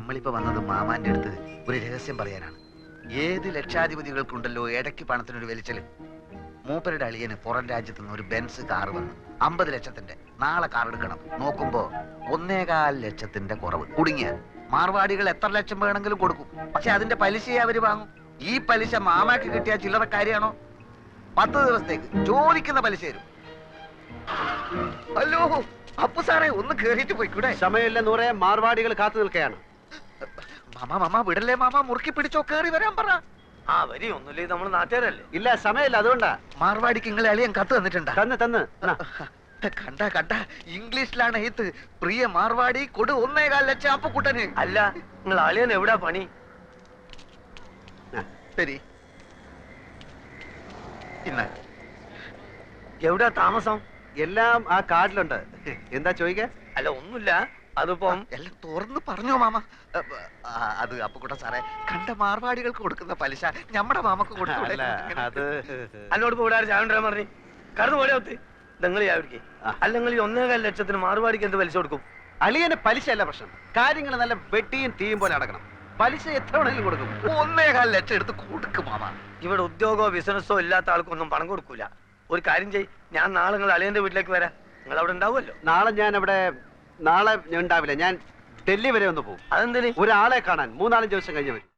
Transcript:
നമ്മളിപ്പോ വന്നത് മാമാന്റെ അടുത്ത് ഒരു രഹസ്യം പറയാനാണ്. ഏത് ലക്ഷാധിപതികൾക്കുണ്ടല്ലോ ഇടയ്ക്ക് പണത്തിനൊരു വലിച്ചലും? മൂപ്പരുടെ അളിയന് പുറം രാജ്യത്ത് നിന്ന് ഒരു ബെൻസ് കാർ വന്നു. അമ്പത് ലക്ഷത്തിന്റെ. നാളെ കാർ എടുക്കണം. നോക്കുമ്പോ ഒന്നേകാൽ ലക്ഷത്തിന്റെ കുറവ്. കുടുങ്ങിയ. മാർവാടികൾ എത്ര ലക്ഷം വേണമെങ്കിലും കൊടുക്കും. പക്ഷെ അതിന്റെ പലിശയെ അവർ വാങ്ങും. ഈ പലിശ മാമാക്ക് കിട്ടിയ ചില്ലറ കാര്യമാണോ പത്ത് ദിവസത്തേക്ക് ചോദിക്കുന്ന പലിശ തരും. അല്ലോ അപ്പു സാറേ ഒന്ന് കേറിയിട്ട് പോയിക്കൂടെ? സമയമില്ല നൂറെ മാർവാടികൾ കാത്തു നിൽക്കുകയാണ് മാമ മാമ വിടല്ലേ മാമ മുറുക്കി പിടിച്ചോ കേറി വരാൻ പറ. ആ വരി ഒന്നുമില്ലേ? നമ്മൾ നാട്ടുകാരല്ലേ? ഇല്ല സമയമില്ല അതുകൊണ്ടാ. മാർവാടിക്ക് ഇങ്ങളെ അളിയൻ കത്ത് തന്നിട്ടുണ്ട്? തന്ന് തന്ന് കണ്ട കണ്ട. ഇംഗ്ലീഷിലാണ് എഴുത്ത് പ്രിയ മാർവാടി കൊടു ഒന്നേകാൽ ലക്ഷം അപ്പുക്കുട്ടന്. അല്ല നിങ്ങൾ അളിയൻ എവിടാ പണി? ശരി. ഇന്ന. എവിടാ താമസം? എല്ലാം ആ കാർഡിലുണ്ട് എന്താ ചോദിക്ക? അല്ല ഒന്നുമില്ല. അതിപ്പം എല്ലാം തുറന്ന് പറഞ്ഞോ മാമ. അത് അപ്പുക്കുട്ട സാറേ കണ്ട മാർവാടികൾക്ക് കൊടുക്കുന്ന പലിശ നമ്മുടെ മാമക്ക് കൊടുക്കില്ല അത് പറഞ്ഞു. കടന്നു പോലെ ഒത്തി. നിങ്ങൾ ചാവിടിക്ക്. അല്ലെങ്കിൽ ഒന്നേകാൽ ലക്ഷത്തിന് മാറുപാടിക്ക് എന്ത് പലിശ കൊടുക്കും? അളിയന് പലിശ അല്ല പ്രശ്നം. കാര്യങ്ങൾ നല്ല വെട്ടിയും തീയും പോലെ അടക്കണം. പലിശ എത്ര വേണമെങ്കിലും കൊടുക്കും. ഒന്നേകാൽ ലക്ഷം എടുത്ത് കൊടുക്കും മാമ. ഇവിടെ ഉദ്യോഗമോ ബിസിനസ്സോ ഇല്ലാത്ത ആൾക്കൊന്നും പണം കൊടുക്കൂല. ഒരു കാര്യം ചെയ് ഞാൻ നാളെ നിങ്ങൾ അളിയന്റെ വീട്ടിലേക്ക് വരാം. നിങ്ങൾ അവിടെ ഉണ്ടാവുമല്ലോ. നാളെ ഞാൻ അവിടെ നാളെ ഉണ്ടാവില്ല. ഞാൻ ഡൽഹി വരെ ഒന്ന് പോകും അതെന്തിന്? ഒരാളെ കാണാൻ മൂന്നാലഞ്ച് ദിവസം കഴിഞ്ഞ് വരും.